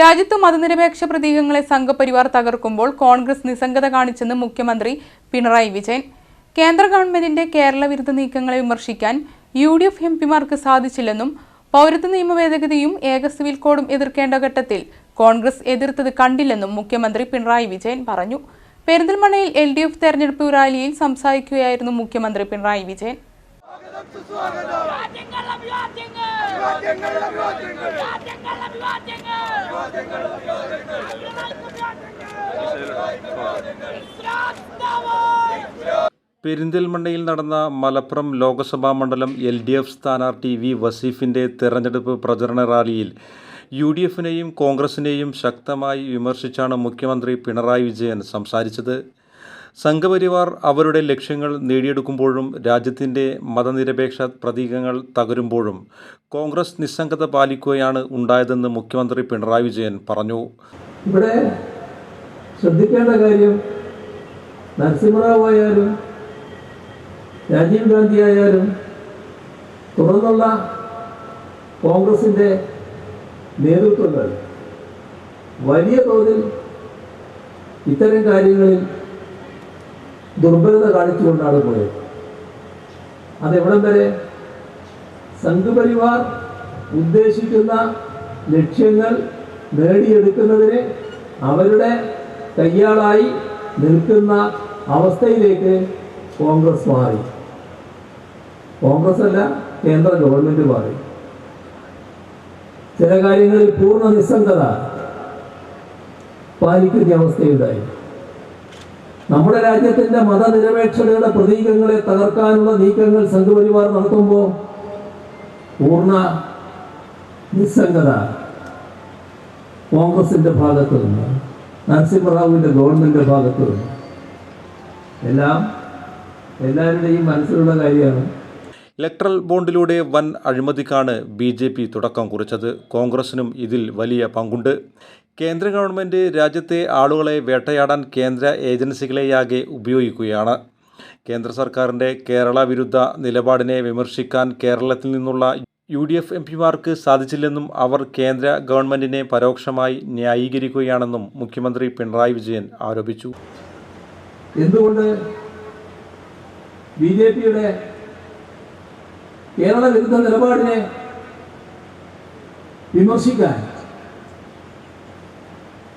രാജ്യത്ത് മതനിരപേക്ഷ പ്രതീകങ്ങളെ സംഘപരിവാർ തകർക്കുമ്പോൾ കോൺഗ്രസ് നിസ്സംഗത കാണിച്ചെന്ന് മുഖ്യമന്ത്രി പിണറായി വിജയൻ. കേന്ദ്ര ഗവൺമെന്റിന്റെ കേരള വിരുദ്ധ നീക്കങ്ങളെ വിമർശിക്കാൻ യു ഡി എഫ് എം പിമാർക്ക് സാധിച്ചില്ലെന്നും പൗരത്വ നിയമ ഭേദഗതിയും ഏക സിവിൽ കോഡും എതിർക്കേണ്ട ഘട്ടത്തിൽ കോൺഗ്രസ് എതിർത്തത് കണ്ടില്ലെന്നും മുഖ്യമന്ത്രി പിണറായി വിജയൻ പറഞ്ഞു. പെരിന്തൽമണ്ണയിൽ എൽ ഡി എഫ് തെരഞ്ഞെടുപ്പ് റാലിയിൽ സംസാരിക്കുകയായിരുന്നു മുഖ്യമന്ത്രി പിണറായി വിജയൻ. പെരിന്തൽമണ്ണയിൽ നടന്ന മലപ്പുറം ലോക്സഭാ മണ്ഡലം എൽ ഡി എഫ് സ്ഥാനാർത്ഥി വി വസീഫിന്റെ തെരഞ്ഞെടുപ്പ് പ്രചരണ റാലിയിൽ യു ഡി എഫിനെയും കോൺഗ്രസിനെയും ശക്തമായി വിമർശിച്ചാണ് മുഖ്യമന്ത്രി പിണറായി വിജയൻ സംസാരിച്ചത്. സംഘപരിവാർ അവരുടെ ലക്ഷ്യങ്ങൾ നേടിയെടുക്കുമ്പോഴും രാജ്യത്തിന്റെ മതനിരപേക്ഷ പ്രതീകങ്ങൾ തകരുമ്പോഴും കോൺഗ്രസ് നിസ്സംഗത പാലിക്കുകയാണ് ഉണ്ടായതെന്ന് മുഖ്യമന്ത്രി പിണറായി വിജയൻ പറഞ്ഞു. ഇവിടെ ശ്രദ്ധിക്കേണ്ട കാര്യം നരസിംഹറാവു ആയാലും രാജീവ് ഗാന്ധി ആയാലും തുടർന്നുള്ള കോൺഗ്രസിന്റെ നേതൃത്വങ്ങൾ വലിയ തോതിൽ ഇത്തരം കാര്യങ്ങളിൽ ദുർബലത കാണിച്ചുകൊണ്ടാണ് പോയത്. അതെവിടം വരെ? സംഘപരിവാർ ഉദ്ദേശിക്കുന്ന ലക്ഷ്യങ്ങൾ നേടിയെടുക്കുന്നതിന് അവരുടെ കയ്യാളായി നിൽക്കുന്ന അവസ്ഥയിലേക്ക് കോൺഗ്രസ് മാറി. കോൺഗ്രസ് അല്ല കേന്ദ്ര ഗവൺമെന്റ് മാറി. ചില കാര്യങ്ങളിൽ പൂർണ നിസ്സംഗത പാലിക്കുന്ന അവസ്ഥയുണ്ടായി. നമ്മുടെ രാജ്യത്തിന്റെ മതനിരപേക്ഷതയുടെ പ്രതീകങ്ങളെ തകർക്കാനുള്ള നീക്കങ്ങൾ സംഘപരിവാർ നടത്തുമ്പോൾ പൂർണ നിസ്സംഗത കോൺഗ്രസിന്റെ ഭാഗത്തു നിന്ന് നരസിംഹറാവുവിന്റെ ഗവൺമെന്റിന്റെ ഭാഗത്തു നിന്ന് എല്ലാം എല്ലാവരുടെയും മനസ്സിലുള്ള കാര്യമാണ്. ഇലക്ട്രൽ ബോണ്ടിലൂടെ വൻ അഴിമതിക്കാണ് ബി ജെ പി തുടക്കം കുറിച്ചത്. കോൺഗ്രസിനും ഇതിൽ വലിയ പങ്കുണ്ട്. കേന്ദ്ര ഗവൺമെന്റ് രാജ്യത്തെ ആളുകളെ വേട്ടയാടാൻ കേന്ദ്ര ഏജൻസികളെയാകെ ഉപയോഗിക്കുകയാണ്. കേന്ദ്ര സർക്കാരിന്റെ കേരള വിരുദ്ധ നിലപാടിനെ വിമർശിക്കാൻ കേരളത്തിൽ നിന്നുള്ള യു ഡി എഫ് എം പിമാർക്ക് സാധിച്ചില്ലെന്നും അവർ കേന്ദ്ര ഗവൺമെന്റിനെ പരോക്ഷമായി ന്യായീകരിക്കുകയാണെന്നും മുഖ്യമന്ത്രി പിണറായി വിജയൻ ആരോപിച്ചു. എന്തുകൊണ്ട് ബി ജെ പിയുടെ കേരള വിരുദ്ധ നിലപാടിനെ വിമർശിക്കാൻ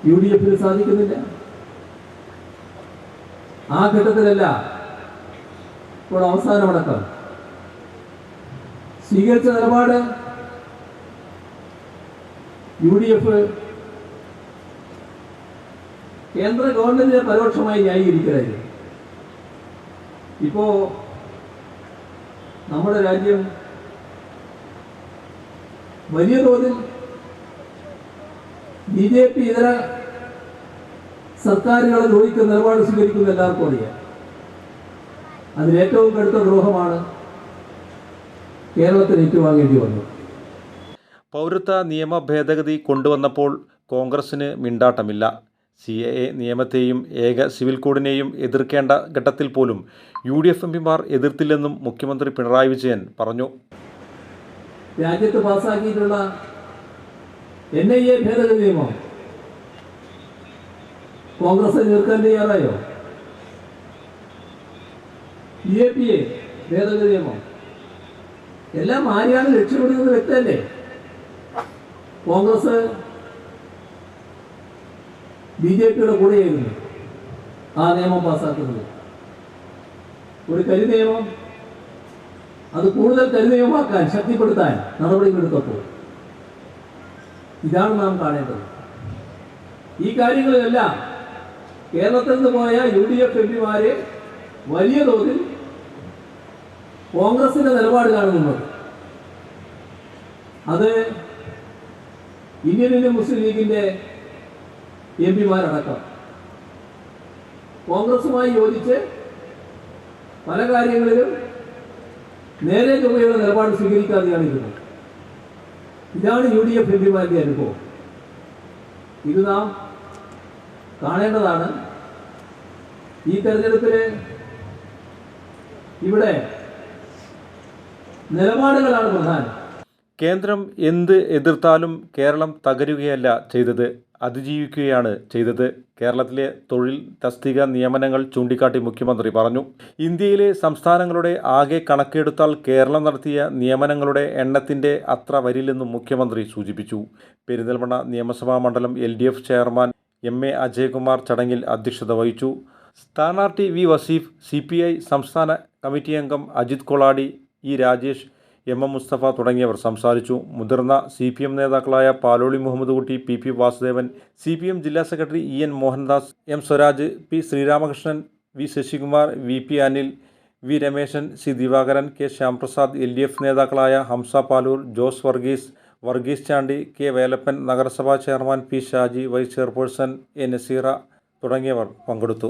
യു ഡി എഫിന് സാധിക്കുന്നില്ല. ആ ഘട്ടത്തിലല്ല ഇപ്പോൾ അവസാനമടക്കം. സ്വീകരിച്ച നിലപാട് യു ഡി എഫ് കേന്ദ്ര ഗവൺമെന്റിനെ പരോക്ഷമായി ന്യായീകരിക്കലായിരുന്നു. ഇപ്പോ നമ്മുടെ രാജ്യം വലിയ തോതിൽ ബി ജെ പി ഇതര സർക്കാരുകളെ ദ്രോഹിക്കുന്ന നിലപാട് സ്വീകരിക്കുന്ന എല്ലാവർക്കും അറിയാം. അതിലേറ്റവും കടുത്ത ദ്രോഹമാണ് കേരളത്തിൽ ഏറ്റുവാങ്ങേണ്ടി വന്നത്. പൗരത്വ നിയമ ഭേദഗതി കൊണ്ടുവന്നപ്പോൾ കോൺഗ്രസിന് മിണ്ടാട്ടമില്ല. സി എ എ നിയമത്തെയും ഏക സിവിൽ കോഡിനെയും എതിർക്കേണ്ട ഘട്ടത്തിൽ പോലും യു ഡി എഫ് എം പിമാർ എതിർത്തില്ലെന്നും മുഖ്യമന്ത്രി പിണറായി വിജയൻ പറഞ്ഞു. രാജ്യത്ത് പാസ്സാക്കിയിട്ടുള്ള എൻ ഐ എ കോൺഗ്രസ് എതിർക്കാൻ തയ്യാറായോ? ഇ എ പി എല്ലാം ആരെയാണ് ലക്ഷ്യമിടുന്നത് വ്യക്തമല്ലേ? കോൺഗ്രസ് ബി ജെ പിയുടെ കൂടെയായിരുന്നു ആ നിയമം പാസ്സാക്കുന്നത് ഒരു കരി നിയമം അത് കൂടുതൽ കരുനിയമമാക്കാൻ ശക്തിപ്പെടുത്താൻ നടപടികളെടുത്തപ്പോൾ. ഇതാണ് നാം കാണേണ്ടത്. ഈ കാര്യങ്ങളിലെല്ലാം കേരളത്തിൽ നിന്ന് പോയ യു ഡി എഫ് എം പിമാരെ വലിയ തോതിൽ കോൺഗ്രസിന്റെ നിലപാട് കാണുന്നുണ്ട് അത് ഇന്ത്യൻ ഇന്ത്യൻ മുസ്ലിം ലീഗിന്റെ എം പിമാരടക്കം. കോൺഗ്രസുമായി യോജിച്ച് പല കാര്യങ്ങളിലും നേരെ ചൊവ്വയുടെ നിലപാട് സ്വീകരിക്കാതെയാണ് ഇരുന്നത്. ഇതാണ് യു ഡി എഫ് എം പിമാരുടെ അനുഭവം. ഇത് നാം കാണേണ്ടതാണ്. ഈ തെരഞ്ഞെടുപ്പിൽ ഇവിടെ നിലപാടുകളാണ് പ്രധാനം. കേന്ദ്രം എന്ത് എതിർത്താലും കേരളം തകരുകയല്ല ചെയ്തത്. അതിജീവിക്കുകയാണ് ചെയ്തത്. കേരളത്തിലെ തൊഴിൽ തസ്തിക നിയമനങ്ങൾ ചൂണ്ടിക്കാട്ടി മുഖ്യമന്ത്രി പറഞ്ഞു. ഇന്ത്യയിലെ സംസ്ഥാനങ്ങളുടെ ആകെ കണക്കെടുത്താൽ കേരളം നടത്തിയ നിയമനങ്ങളുടെ എണ്ണത്തിന്റെ അത്ര വരില്ലെന്നും മുഖ്യമന്ത്രി സൂചിപ്പിച്ചു. പെരിന്തൽമണ്ണ നിയമസഭാ മണ്ഡലം L chairman M A Ajayakumar ചടങ്ങിൽ അധ്യക്ഷത വഹിച്ചു. സ്ഥാനാർത്ഥി വി വസീഫ് സി സംസ്ഥാന കമ്മിറ്റി അംഗം Ajith Koladi E Rajesh M M Musthafa തുടങ്ങിയവർ സംസാരിച്ചു. മുതിർന്ന സി പി എം നേതാക്കളായ Paloli Muhammad Kutty P P Vasudevan C P M ജില്ലാ secretary E N Mohandas M Swaraj P Sreeramakrishnan V Sasikumar V P Anil V Rameshan C Divakaran K Shyamprasad L D F നേതാക്കളായ Hamza Paloor Jose Varghese Varghese Chandy K Velappan നഗരസഭാ chairman P Shaji vice chairperson A Naseera തുടങ്ങിയവർ പങ്കെടുത്തു.